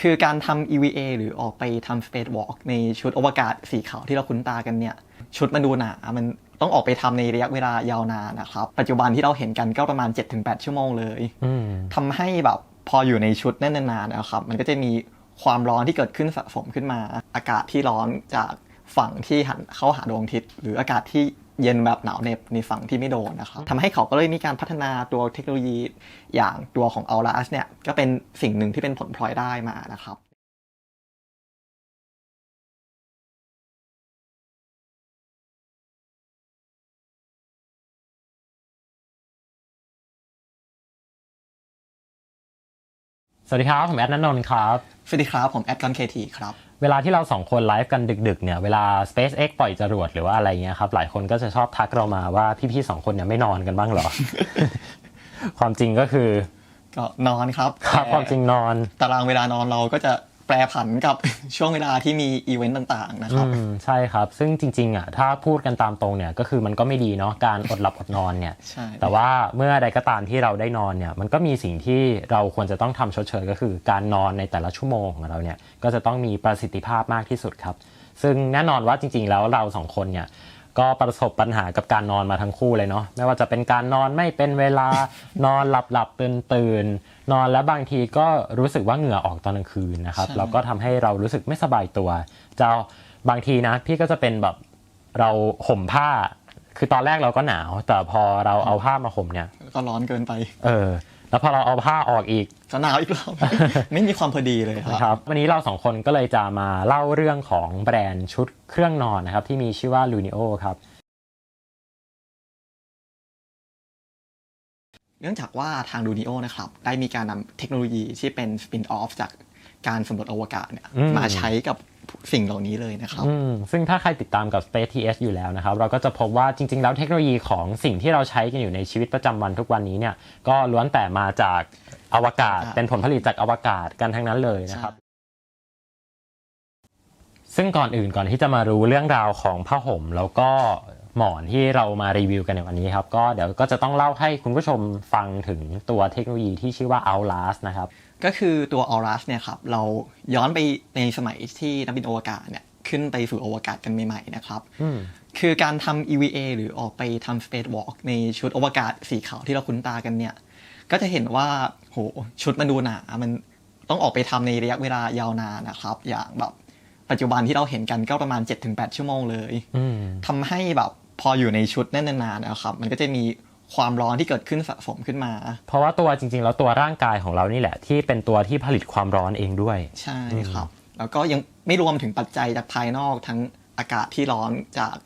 คือการทำ EVA หรือออกไปทำ Space Walk ในชุดอวกาศสีขาวที่เราคุ้นตากันเนี่ย ชุดมันดูหนา มันต้องออกไปทำในระยะเวลายาวนานนะครับ ปัจจุบันที่เราเห็นกันก็ประมาณ 7-8 ชั่วโมงเลยอืมทำให้แบบพออยู่ในชุดนั่นนานๆนะครับ มันก็จะมีความร้อนที่เกิดขึ้นสะสมขึ้นมา อากาศที่ร้อนจากฝั่งที่หันเข้าหาดวงอาทิตย์ หรืออากาศที่ เย็นแบบหนาวเหน็บในฝั่งที่ไม่โดนนะครับทำให้เขาก็เลยมีการพัฒนาตัวเทคโนโลยีอย่างตัวของ a u r a s เนี่ยก็เป็นสิ่งหนึ่งที่เป็นผลพลอยได้มานะครับสวัสดีครับ ผมแอดนันนนท์ครับ สวัสดีครับ ผมแอดกอนเคทีครับ เวลาที่เราสองคนไลฟ์กันดึกๆเนี่ยเวลา SpaceX ปล่อยจรวดหรือว่าอะไรเงี้ยครับหลายคนก็จะชอบทักเรามาว่าพี่ๆสองคนเนี่ยไม่นอนกันบ้างเหรอ ความจริงก็คือก็นอนครับ ครับแต่ความจริงนอน ตารางเวลานอนเราก็จะ แปรผันกับช่วงเวลาที่มีอีเวนต์ต่างๆนะครับอืมใช่ครับ ซึ่งจริงๆอะถ้าพูดกันตามตรงเนี่ยก็คือมันก็ไม่ดีเนาะการอดหลับอดนอนเนี่ยใช่แต่ว่าเมื่อใดก็ตามที่เราได้นอนเนี่ยมันก็มีสิ่งที่เราควรจะต้องทำชดเชยก็คือ การนอนในแต่ละชั่วโมงของเราเนี่ยก็จะต้องมีประสิทธิภาพมากที่สุดครับ ซึ่งแน่นอนว่าจริง ๆ แล้วเราสองคนเนี่ย ก็ประสบปัญหากับการนอนมาทั้งคู่เลยเนาะไม่ว่าจะเป็นการนอนไม่เป็นเวลานอนหลับหลับตื่นตื่นนอนแล้วบางทีก็รู้สึกว่าเหงื่อออกตอนกลางคืนนะครับใช่แล้วก็ทำให้เรารู้สึกไม่สบายตัวจะบางทีนะ พี่ก็จะเป็นแบบเราห่มผ้า คือตอนแรกเราก็หนาว แต่พอเราเอาผ้ามาห่มเนี่ย ก็ร้อนเกินไป เออ แล้วพอเราเอาผ้าออกอีกก็หนาวอีกรอบ ไม่มีความพอดีเลยคนะครัรับ บวันนี้เราสองคนก็เลยจะมาเล่าเรื่องของแบรนด์ชุดเครื่องนอนนะครับ ที่มีชื่อว่า Lunio ครับ เนื่องจากว่าทางดูนิโอนะครับ ได้มีการนำเทคโนโลยีที่เป็นสปินออฟจากการสำรวจอวกาศเนี่ยอืม มาใช้กับ สิ่งเหล่านี้เลยนะครับอืมซึ่งถ้าใครติดตามกับ Space TS อยู่แล้วนะครับ เราก็จะพบว่าจริง ๆ แล้วเทคโนโลยีของสิ่งที่เราใช้กันอยู่ในชีวิตประจำวันทุกวันนี้เนี่ยก็ล้วนแต่มาจากอวกาศครับเป็นผลผลิตจากอวกาศกันทั้งนั้นเลยนะครับ ซึ่งก่อนอื่นก่อนที่จะมารู้เรื่องราวของผ้าห่มแล้วก็หมอนที่เรามารีวิวกันในวันนี้ครับ ก็เดี๋ยวก็จะต้องเล่าให้คุณผู้ชมฟังถึงตัวเทคโนโลยีที่ชื่อว่า Outlast นะครับ ก็คือตัวออรัสเนี่ยครับเราย้อนไปในสมัยที่นักบินอวกาศเนี่ยขึ้นไปสู่อวกาศกันใหม่ๆนะครับอืมคือการทำ EVA หรือออกไปทำ Space Walk ในชุดอวกาศสีขาวที่เราคุ้นตากันเนี่ย ก็จะเห็นว่าโหชุดมันดูหนา มันต้องออกไปทำในระยะเวลายาวนานนะครับ อย่างแบบปัจจุบันที่เราเห็นกันก็ประมาณ 7-8 ชั่วโมงเลยอืมทำให้แบบพออยู่ในชุดนั่นนานๆนะครับ มันก็จะมี ความร้อนที่เกิดขึ้นสะสมขึ้นมา เพราะว่าตัวจริง ๆ แล้วตัวร่างกายของเรานี่แหละ ที่เป็นตัวที่ผลิตความร้อนเองด้วย ใช่ครับ แล้วก็ยังไม่รวมถึงปัจจัยจากภายนอกทั้งอากาศที่ร้อนจาก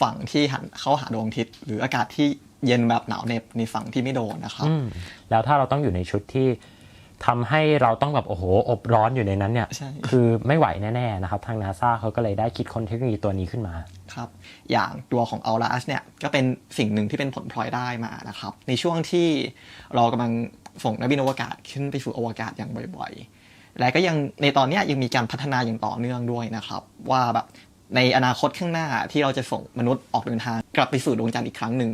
ฝั่งที่หันเข้าหาดวงอาทิตย์ หรืออากาศที่เย็นแบบหนาวเหน็บในฝั่งที่ไม่โดนนะครับอืมแล้วถ้าเราต้องอยู่ในชุดที่ ทำให้เราต้องแบบโอ้โหอบร้อนอยู่ในนั้นเนี่ยใช่คือไม่ไหวแน่ๆนะครับ ทางนาซาเขาก็เลยได้คิดค้นเทคโนโลยีตัวนี้ขึ้นมาครับอย่างตัวของ a u r a s เนี่ยก็เป็นสิ่งหนึ่งที่เป็นผลพลอยได้มานะครับ ในช่วงที่เรากำลังส่งนักบินอวกาศขึ้นไปสู่อวกาศอย่างบ่อยๆ และก็ยังในตอนเนี้ยยังมีการพัฒนาอย่างต่อเนื่องด้วยนะครับ ว่าแบบในอนาคตข้างหน้าที่เราจะส่งมนุษย์ออกเดินทางกลับไปสู่ดวงจันทร์อีกครั้งหนึ่ง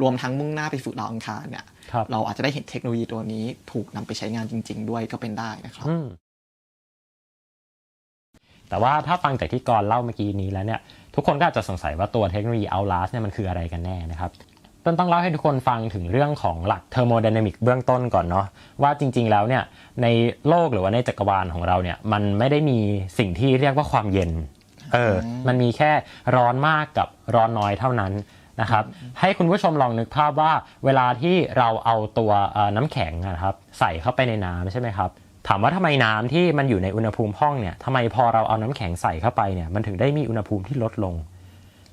รวมทั้งมุ่งหน้าไปสู่ดาวอังคารเนี่ยครับเราอาจจะได้เห็นเทคโนโลยีตัวนี้ถูกนำไปใช้งานจริง ๆ ด้วยก็เป็นได้นะครับอืมแต่ว่าถ้าฟังจากที่กรเล่าเมื่อกี้นี้แล้วเนี่ยทุกคนก็อาจจะสงสัยว่าตัวเทคโนโลยี Outlast เนี่ยมันคืออะไรกันแน่นะครับต้นต้องเล่าให้ทุกคนฟังถึงเรื่องของหลักเทอร์โมไดนามิกเบื้องต้นก่อนเนาะว่าจริง ๆ แล้วเนี่ยในโลกหรือว่าในจักรวาลของเราเนี่ยมันไม่ได้มีสิ่งที่เรียกว่าความเย็นเออมันมีแค่ร้อนมากกับร้อนน้อยเท่านั้น นะครับให้คุณผู้ชมลองนึกภาพว่าเวลาที่เราเอาตัวน้ำแข็งนะครับใส่เข้าไปในน้ำใช่ไหมครับถามว่าทำไมน้ำที่มันอยู่ในอุณหภูมิห้องเนี่ยทำไมพอเราเอาน้ำแข็งใส่เข้าไปเนี่ยมันถึงได้มีอุณหภูมิที่ลดลง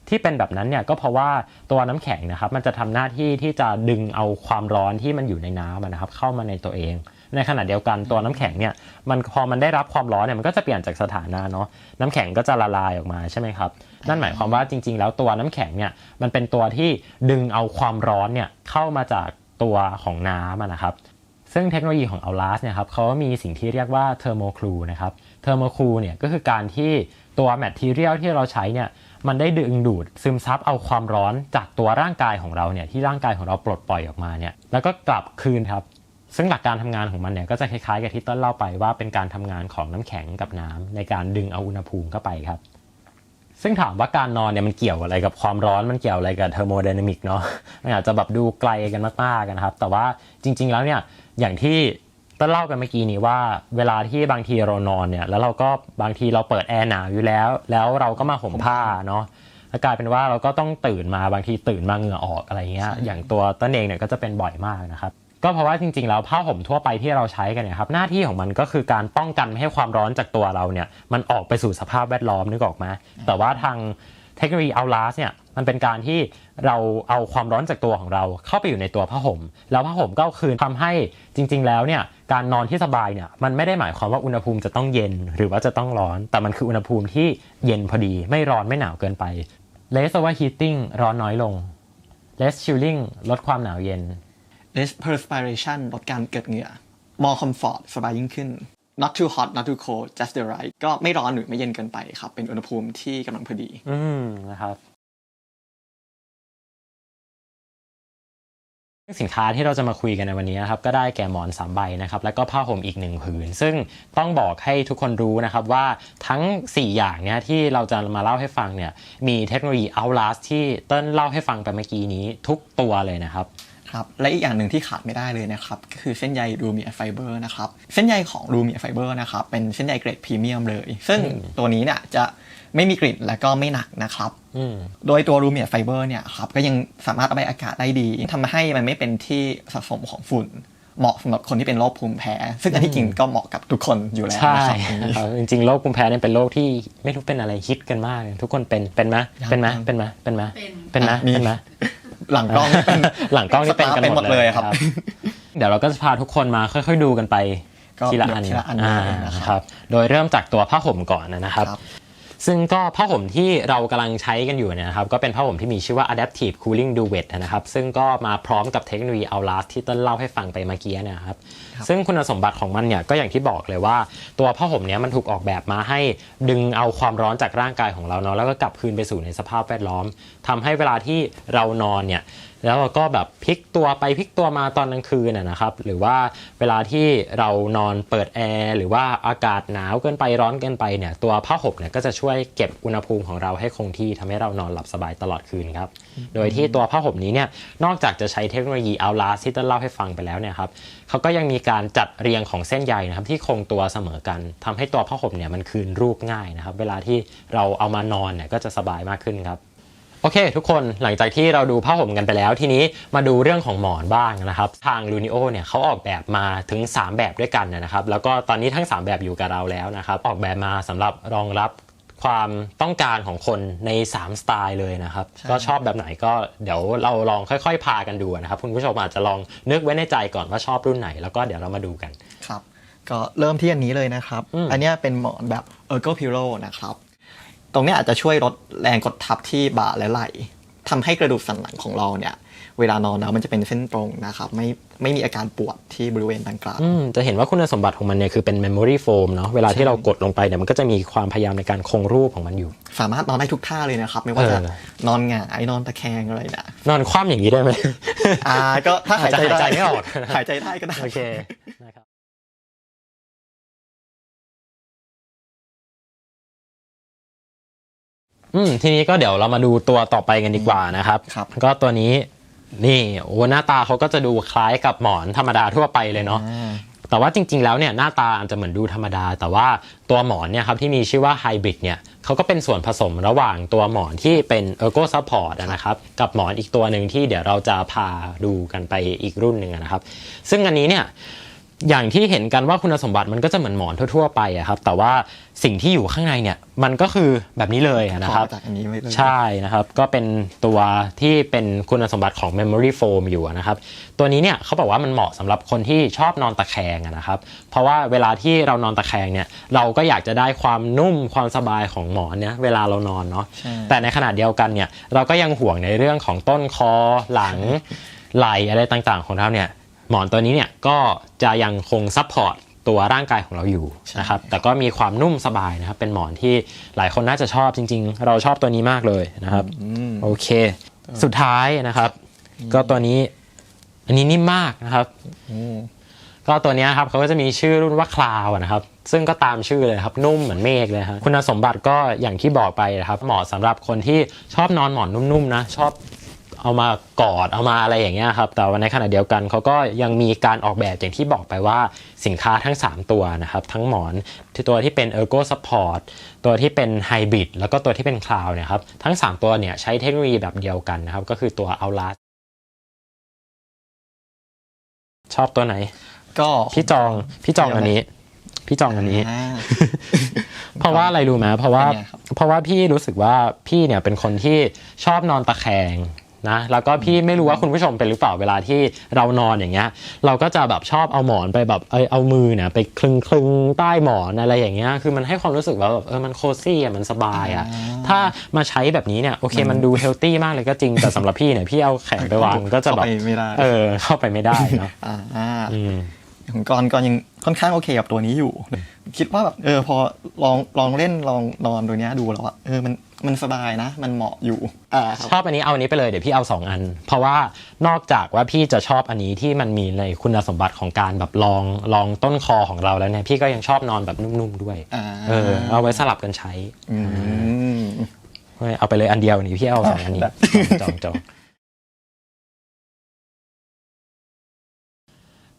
ที่เป็นแบบนั้นเนี่ยก็เพราะว่าตัวน้ำแข็งนะครับมันจะทำหน้าที่ที่จะดึงเอาความร้อนที่มันอยู่ในน้ำนะครับเข้ามาในตัวเอง ในขณะเดียวกันตัวน้ำแข็งเนี่ยมันพอมันได้รับความร้อนเนี่ยมันก็จะเปลี่ยนจากสถานะเนาะน้ำแข็งก็จะละลายออกมาใช่ไหมครับนั่นหมายความว่าจริง ๆ แล้วตัวน้ำแข็งเนี่ยมันเป็นตัวที่ดึงเอาความร้อนเนี่ยเข้ามาจากตัวของน้ำนะครับซึ่งเทคโนโลยีของ Outlast เนี่ยครับเขามีสิ่งที่เรียกว่า Thermo c o o l นะครับ Thermo c o o l เนี่ยก็คือการที่ตัว Material ที่เราใช้เนี่ยมันได้ดึงดูดซึมซับเอาความร้อนจากตัวร่างกายของเราเนี่ยที่ร่างกายของเราปลดปล่อยออกมาเนี่ยแล้วก็กลับคืนครับ ซึ่งหลักการทำงานของมันเนี่ยก็จะคล้ายๆกับที่ต้นเล่าไปว่าเป็นการทำงานของน้ำแข็งกับน้ำในการดึงเอาอุณหภูมิเข้าไปครับ ซึ่งถามว่าการนอนเนี่ยมันเกี่ยวอะไรกับความร้อนมันเกี่ยวอะไรกับเทอร์โมไดนามิกเนาะมันอาจจะแบบดูไกลกันมากๆกันครับ แต่ว่าจริง ๆ แล้วเนี่ยอย่างที่ต้นเล่าไปเมื่อกี้นี้ว่าเวลาที่บางทีเรานอนเนี่ยแล้วเราก็บางทีเราเปิดแอร์หนาวอยู่แล้ว แล้วเราก็มาห่มผ้าเนาะแล้วกลายเป็นว่าเราก็ต้องตื่นมาบางทีตื่นมาเหงื่อออกอะไรเงี้ยอย่างตัวต้นเองเนี่ยก็จะเป็นบ่อยมากนะครับ ก็เพราะว่าจริงๆแล้วผ้าห่มทั่วไปที่เราใช้กันเนี่ยครับหน้าที่ของมันก็คือการป้องกันไม่ให้ความร้อนจากตัวเราเนี่ยมันออกไปสู่สภาพแวดล้อมนึกออกไหมแต่ว่าทางเทคโนโลยี Outlast เนี่ยมันเป็นการที่เราเอาความร้อนจากตัวของเราเข้าไปอยู่ในตัวผ้าห่มแล้วผ้าห่มก็คืนทำให้จริง ๆ แล้วเนี่ยการนอนที่สบายเนี่ยมันไม่ได้หมายความว่าอุณหภูมิจะต้องเย็นหรือว่าจะต้องร้อน แต่มันคืออุณหภูมิที่เย็นพอดี ไม่ร้อนไม่หนาวเกินไป less overheating ร้อนน้อยลง less chilling ลดความหนาวเย็น less perspiration ลดการเกิดเหงื่อ more comfort สบายยิ่งขึ้น not too hot not too cold just the right ก็ไม่ร้อนหรือไม่เย็นเกินไปครับ เป็นอุณหภูมิที่กำลังพอดี อืมนะครับสินค้าที่เราจะมาคุยกันในวันนี้นะครับก็ได้แก่หมอนสามใบนะครับแล้วก็ผ้าห่มอีกหนึ่งผืน ซึ่งต้องบอกให้ทุกคนรู้นะครับว่าทั้ง 4 อย่างเนี้ยที่เราจะมาเล่าให้ฟังเนี่ยมีเทคโนโลยี Outlast ที่เต้นเล่าให้ฟังไปเมื่อกี้นี้ทุกตัวเลยนะครับ ครับและอีกอย่างหนึ่งที่ขาดไม่ได้เลยนะครับก็คือเส้นใยรูมีไฟเบอร์นะครับเส้นใยของรูมีไฟเบอร์นะครับเป็นเส้นใยเกรดพรีเมียมเลย ซึ่งตัวนี้เนี่ยจะไม่มีกลิ่นและก็ไม่หนักนะครับอืมโดยตัวรูเมียไฟเบอร์เนี่ยครับก็ยังสามารถระบายอากาศได้ดีทำให้มันไม่เป็นที่สะสมของฝุ่น เหมาะสำหรับคนที่เป็นโรคภูมิแพ้ ซึ่งอันที่จริงก็เหมาะกับทุกคนอยู่แล้วใช่นะครับอันนี้ครับจริงๆโรคภูมิแพ้เนี่ยเป็นโรคที่ไม่รู้เป็นอะไรฮิตกันมากเลยทุกคนเป็นเป็นไหมเป็นไหมเป็นไหมเป็นไหมเป็นเป็นไหมมีเป็นไหม หลังกล้องนี่เป็นหลังกล้องนี่เป็นกันเป็นหหมมดดเลเลยยคครัรับบเดี๋ยวเราก็จะพาทุกคนมาค่อย ๆ ดูกันไปก็ทีละอันทีละอันอ่าเลยนะครับครับ โดยเริ่มจากตัวผ้าห่มก่อนนะครับครับ ซึ่งก็ผ้าห่มที่เรากำลังใช้กันอยู่เนี่ยนะครับ ก็เป็นผ้าห่มที่มีชื่อว่า adaptive cooling duvet นะครับ ซึ่งก็มาพร้อมกับเทคโนโลยี Outlast ที่ต้นเล่าให้ฟังไปเมื่อกี้เนะครับครับ ซึ่งคุณสมบัติของมันเนี่ยก็อย่างที่บอกเลยว่า ตัวผ้าห่มเนี้ยมันถูกออกแบบมาให้ดึงเอาความร้อนจากร่างกายของเราเนาะแล้วก็กลับคืนไปสู่ในสภาพแวดล้อมทำให้เวลาที่เรานอนเนี่ยแล้วเราก็แบบพลิกตัวไปพลิกตัวมาตอนกลางคืนนะนะครับ หรือว่าเวลาที่เรานอนเปิดแอร์หรือว่าอากาศหนาวเกินไปร้อนเกินไปเนี่ยตัวผ้าห่มเนี่ยก็จะช่วยเก็บอุณหภูมิของเราให้คงที่ทำให้เรานอนหลับสบายตลอดคืนครับ โดยที่ตัวผ้าห่มนี้เนี่ยนอกจากจะใช้เทคโนโลยี Outlast ที่ต้นเล่าให้ฟังไปแล้วเนี่ยครับ เขาก็ยังมีการจัดเรียงของเส้นใยนะครับที่คงตัวเสมอกันทำให้ตัวผ้าห่มเนี่ยมันคืนรูปง่ายนะครับ เวลาที่เราเอามานอนเนี่ยก็จะสบายมากขึ้นครับโอเค ทุกคนหลังจากที่เราดูผ้าห่มกันไปแล้วทีนี้มาดูเรื่องของหมอนบ้างนะครับ ทาง l u n i o เนี่ยเขาออกแบบมาถึง 3 แบบด้วยกันนะครับ แล้วก็ตอนนี้ทั้ง 3 แบบอยู่กับเราแล้วนะครับ ออกแบบมาสำหรับรองรับ ความต้องการของคนใน 3 สไตล์เลยนะครับใช่ก็ชอบแบบไหนก็เดี๋ยวเราลองค่อยๆ พากันดูนะครับคุณผู้ชมอาจจะลองนึกไว้ในใจก่อนว่าชอบรุ่นไหน แล้วก็เดี๋ยวเรามาดูกันครับก็เริ่มที่อันนี้เลยนะครับอืมอันเนี้ยเป็นหมอนแบบ Ergo Pillow นะครับ ตรงเนี้ยอาจจะช่วยลดแรงกดทับที่บ่าและไหล่ ทำให้กระดูกสันหลังของเราเนี่ย เวลานอนแล้วมันจะเป็นเส้นตรงนะครับไม่ไม่มีอาการปวดที่บริเวณดังกล่าวอืมจะเห็นว่าคุณสมบัติของมันเนี่ยคือเป็น memory foam เนาะเวลาที่เรากดลงไปเนี่ยมันก็จะมีความพยายามในการคงรูปของมันอยู่ สามารถนอนได้ทุกท่าเลยนะครับ ไม่ว่าจะเออนอนหงายนอนตะแคงอะไรนะนอนคว่ำอย่างนี้ได้ไหมอ่าก็ถ้าหายใจอาจจะหายใจได้ไม่ออกหายใจได้ก็ได้โอเคนะครับ อืมทีนี้ก็เดี๋ยวเรามาดูตัวต่อไปกันดีกว่านะครับครับ ก็ตัวนี้นี่โอ้หน้าตาเขาก็จะดูคล้ายกับหมอนธรรมดาทั่วไปเลยเนาะอ่าแต่ว่าจริง ๆ แล้วเนี่ยหน้าตาอาจจะเหมือนดูธรรมดา แต่ว่าตัวหมอนเนี่ยครับที่มีชื่อว่าไฮบริดเนี่ยเขาก็เป็นส่วนผสมระหว่างตัวหมอนที่เป็น Ergo Support อะนะครับกับหมอนอีกตัวหนึ่งที่เดี๋ยวเราจะพาดูกันไปอีกรุ่นหนึ่งอะนะครับ ซึ่งอันนี้เนี่ย อย่างที่เห็นกันว่าคุณสมบัติมันก็จะเหมือนหมอนทั่วๆไปอะครับ แต่ว่าสิ่งที่อยู่ข้างในเนี่ยมันก็คือแบบนี้เลยอะนะครับขอจากอันนี้ไว้เลยใช่นะครับ ก็เป็นตัวที่เป็นคุณสมบัติของ Memory Foam อยู่นะครับ ตัวนี้เนี่ยเขาบอกว่ามันเหมาะสำหรับคนที่ชอบนอนตะแคงอะนะครับ เพราะว่าเวลาที่เรานอนตะแคงเนี่ยเราก็อยากจะได้ความนุ่มความสบายของหมอนเนี่ยเวลาเรานอนเนาะใช่แต่ในขณะเดียวกันเนี่ยเราก็ยังห่วงในเรื่องของต้นคอหลังไหล่อะไรต่างๆ ของเราเนี่ย หมอนตัวนี้เนี่ยก็จะยังคงซัพพอร์ตตัวร่างกายของเราอยู่นะครับแต่ก็มีความนุ่มสบายนะครับ เป็นหมอนที่หลายคนน่าจะชอบจริง ๆ เราชอบตัวนี้มากเลยนะครับอืมโอเค สุดท้ายนะครับ ก็ตัวนี้อันนี้นิ่มมากนะครับอืมก็ตัวเนี้ยครับเขาก็จะมีชื่อรุ่นว่าคลาวนะครับ ซึ่งก็ตามชื่อเลยครับนุ่มเหมือนเมฆเลยครับคุณสมบัติก็อย่างที่บอกไปนะครับ เหมาะสำหรับคนที่ชอบนอนหมอนนุ่มๆนะชอบ เอามากอดเอามาอะไรอย่างเงี้ยครับแต่ว่าในขณะเดียวกันเขาก็ยังมีการออกแบบอย่างที่บอกไปว่าสินค้าทั้ง 3 ตัวนะครับ ทั้งหมอนที่ตัวที่เป็น Ergo Support ตัวที่เป็น Hybrid แล้วก็ตัวที่เป็น Cloud เนี่ยครับทั้ง 3 ตัวเนี่ยใช้เทคโนโลยีแบบเดียวกันนะครับ ก็คือตัว Outlast ชอบตัวไหน ก็พี่จองพี่จองอันนี้ พี่จองอันนี้อ่าเพราะว่าอะไรรู้ไหมเพราะว่าเป็นไงครับเพราะว่าพี่รู้สึกว่าพี่เนี่ยเป็นคนที่ชอบนอนตะแคง นะแล้วก็พี่ไม่รู้ว่าคุณผู้ชมเป็นหรือเปล่าเวลาที่เรานอนอย่างเงี้ย เราก็จะแบบชอบเอาหมอนไปแบบเอยเอามือเนี่ยไปคลึงคลึงใต้หมอนอะไรอย่างเงี้ยคือมันให้ความรู้สึกว่าแบบเออมันโคซี่อะมันสบายอะถ้ามาใช้แบบนี้เนี่ยโอเคมันดูเฮลตี้มากเลยก็จริงแต่สำหรับพี่เนี่ยพี่เอาแขนไปวางก็จะแบบเข้าไปไม่ได้เออเข้าไปไม่ได้เนาะอ่าอืมของกรก็ยังค่อนข้างโอเคกับตัวนี้อยู่ คิดว่าแบบเออพอลองลองเล่นลองนอนตัวเนี้ยดูแล้วอะเออมัน มันสบายนะ มันเหมาะอยู่อ่าครับชอบอันนี้เอาอันนี้ไปเลยเดี๋ยวพี่เอาสองอัน เพราะว่านอกจากว่าพี่จะชอบอันนี้ที่มันมีในคุณสมบัติของการแบบลองลองต้นคอของเราแล้วเนี่ยพี่ก็ยังชอบนอนแบบนุ่มๆด้วยอ่าเออเอาไว้สลับกันใช้อืมเว้ยเอาไปเลยอันเดียวนี่พี่เอาสองอันนี้ได้จองจอง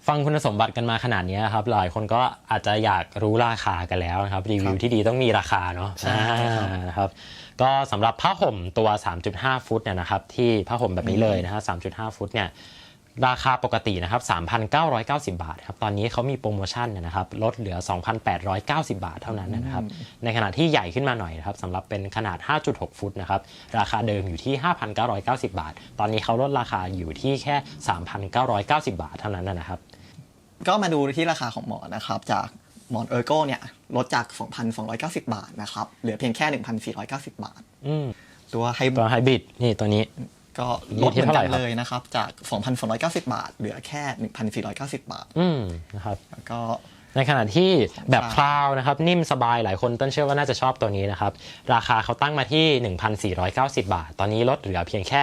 ฟังคุณสมบัติกันมาขนาดนี้ครับ หลายคนก็อาจจะอยากรู้ราคากันแล้วนะครับ รีวิวที่ดีต้องมีราคาเนาะใช่ครับอ่านะครับ ก็สำหรับผ้าห่มตัว 3.5 ฟุตเนี่ยนะครับ ที่ผ้าห่มแบบนี้เลยนะฮะ3.5 ฟุตเนี่ยราคาปกตินะครับ 3,990 บาทครับ ตอนนี้เขามีโปรโมชั่นนะครับ ลดเหลือ 2,890 บาทเท่านั้นนะครับ ในขณะที่ใหญ่ขึ้นมาหน่อยนะครับสำหรับเป็นขนาด 5.6 ฟุตนะครับ ราคาเดิมอยู่ที่ 5,990 บาท ตอนนี้เขาลดราคาอยู่ที่แค่ 3,990 บาทเท่านั้นนะครับ ก็มาดูที่ราคาของหมอนนะครับจากหมอนเออร์โกเนี่ยลดจาก 2,290 บาทนะครับเหลือเพียงแค่ 1,490 บาท อืมตัวไฮตัวไฮบริดนี่ตัวนี้ ก็อยู่ลดที่เหมือนเท่าไหร่กันครับเลยนะครับจาก 2,290 บาท เหลือแค่ 1,490 บาท อืมนะครับแล้วก็ ในขณะที่แบบของคลาวนะครับนิ่มสบายหลายคนต้นเชื่อว่าน่าจะชอบตัวนี้นะครับ ราคาเขาตั้งมาที่ 1,490 บาท ตอนนี้ลดเหลือเพียงแค่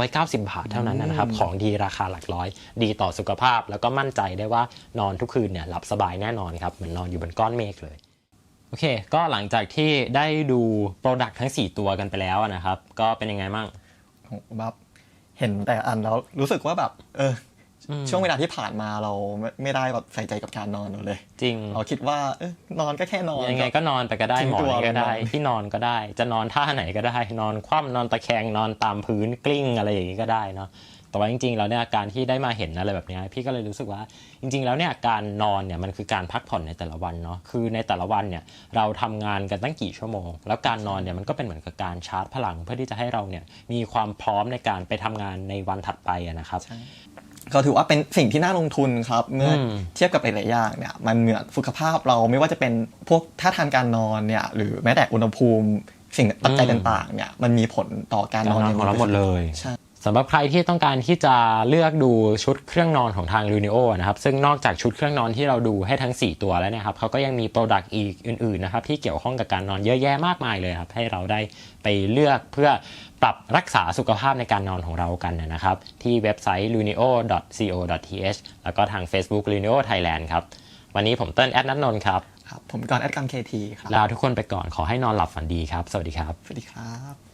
990 บาทเท่านั้นนะครับ ของดีราคาหลักร้อย ดีต่อสุขภาพ แล้วก็มั่นใจได้ว่านอนทุกคืนเนี่ยหลับสบายแน่นอนครับเหมือนนอนอยู่บนก้อนเมฆเลยโอเค ก็หลังจากที่ได้ดูโปรดักต์ทั้ง 4 ตัวกันไปแล้วนะครับ ก็เป็นยังไงบ้างโหแบบเห็นแต่อันแล้วรู้สึกว่าแบบ เอออม ช่วงเวลาที่ผ่านมาเราไม่ไม่ได้แบบใส่ใจกับการนอนเราเลย จริงเราคิดว่าเออนอนก็แค่นอนยังไงก็นอนไปก็ได้ทิ้งหมอตัวนก็ได้ลงนอนที่นอนก็ได้ จะนอนท่าไหนก็ได้ นอนคว่ำนอนตะแคงนอนตามพื้นกลิ้งอะไรอย่างนี้ก็ได้เนาะแต่ว่าจริงๆแล้วเนี่ยการที่ได้มาเห็นอะไรแบบเนี้ยพี่ก็เลยรู้สึกว่าจริง ๆ แล้วเนี่ยการนอนเนี่ยมันคือการพักผ่อนในแต่ละวันเนาะคือในแต่ละวันเนี่ยเราทำงานกันตั้งกี่ชั่วโมง แล้วการนอนเนี่ยมันก็เป็นเหมือนกับการชาร์จพลัง เพื่อที่จะให้เราเนี่ยมีความพร้อมในการไปทำงานในวันถัดไปอะนะครับ ก็ถือว่าเป็นสิ่งที่น่าลงทุนครับ เมื่ออมเทียบกับหลายๆอย่างเนี่ยมันเหนือสุขภาพเราไม่ว่าจะเป็นพวกท่าทางการนอนเนี่ยหรือแม้แต่อุณหภูมิสิ่งปัจจัยต่างๆเนี่ยมันมีผลต่อการการนอนนอนของเราหมดเลยใช่ สำหรับใครที่ต้องการที่จะเลือกดูชุดเครื่องนอนของทาง l u n i o นะครับซึ่งนอกจากชุดเครื่องนอนที่เราดูให้ทั้ง 4 ตัวแล้วเนะครับเขาก็ยังมีโปรดักต์อีกอื่นๆนะครับที่เกี่ยวข้องกับการนอนเยอะแยะมากมายเลยครับให้เราได้ไปเลือกเพื่อปรับรักษาสุขภาพในการนอนของเรากันนะครับ ที่เว็บไซต์ lunio.co.th แล้วก็ทาง Facebook lunio Thailand ครับวันนี้ผมเติ้ลแอดนัทนนท์ครับครับผมก่อนแอดกัมเคทีครับลาทุกคนไปก่อนขอให้นอนหลับฝันดีครับ สวัสดีครับ สวัสดีครับ